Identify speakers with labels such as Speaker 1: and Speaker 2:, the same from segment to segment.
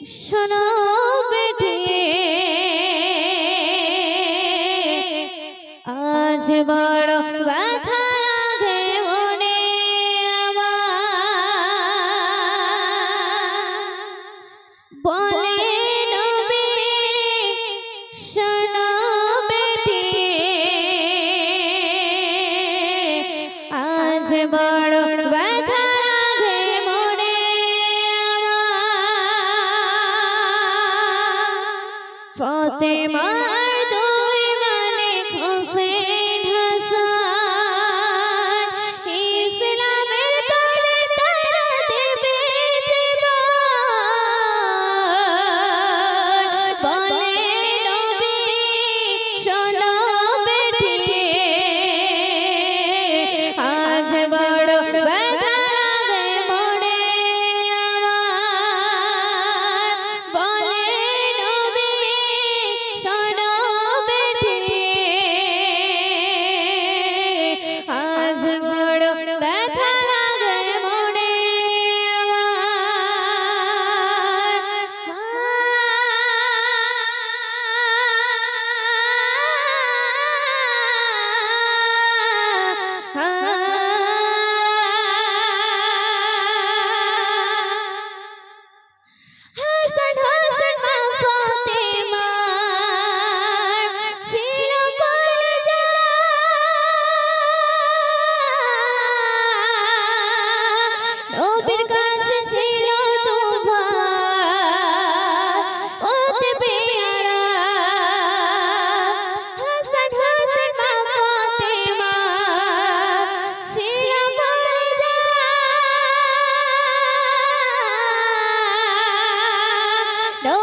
Speaker 1: শোনো ফাতেমা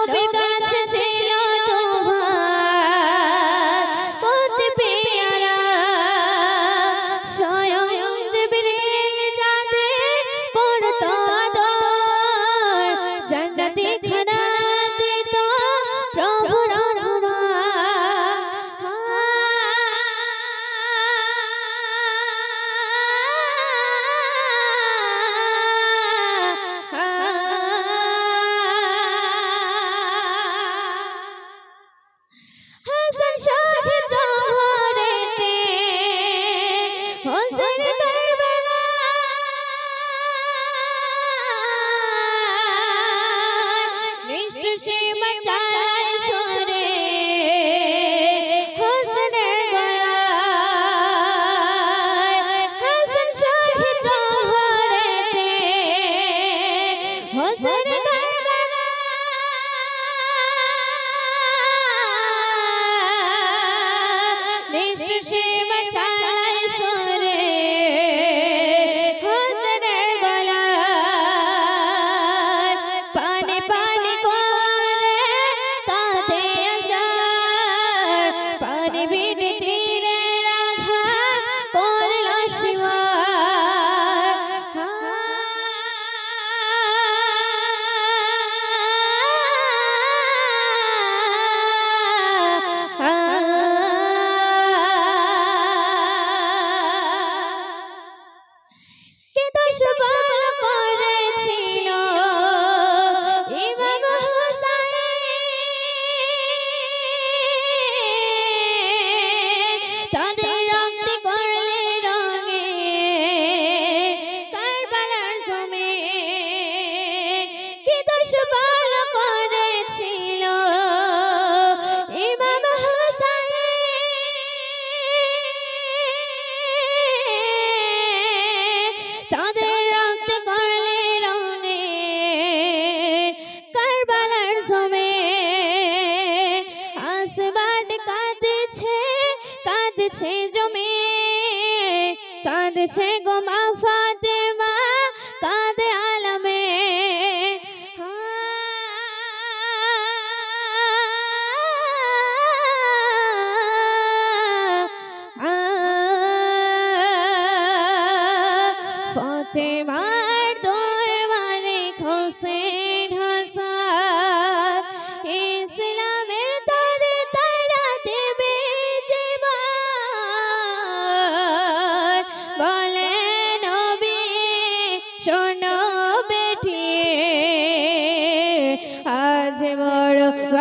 Speaker 1: Đâu? কাঁদছে জমে কাঁদছে গো মা ফাতেমা কাঁদে আলামে ফাতেমার দোয় মানে খোসে Lord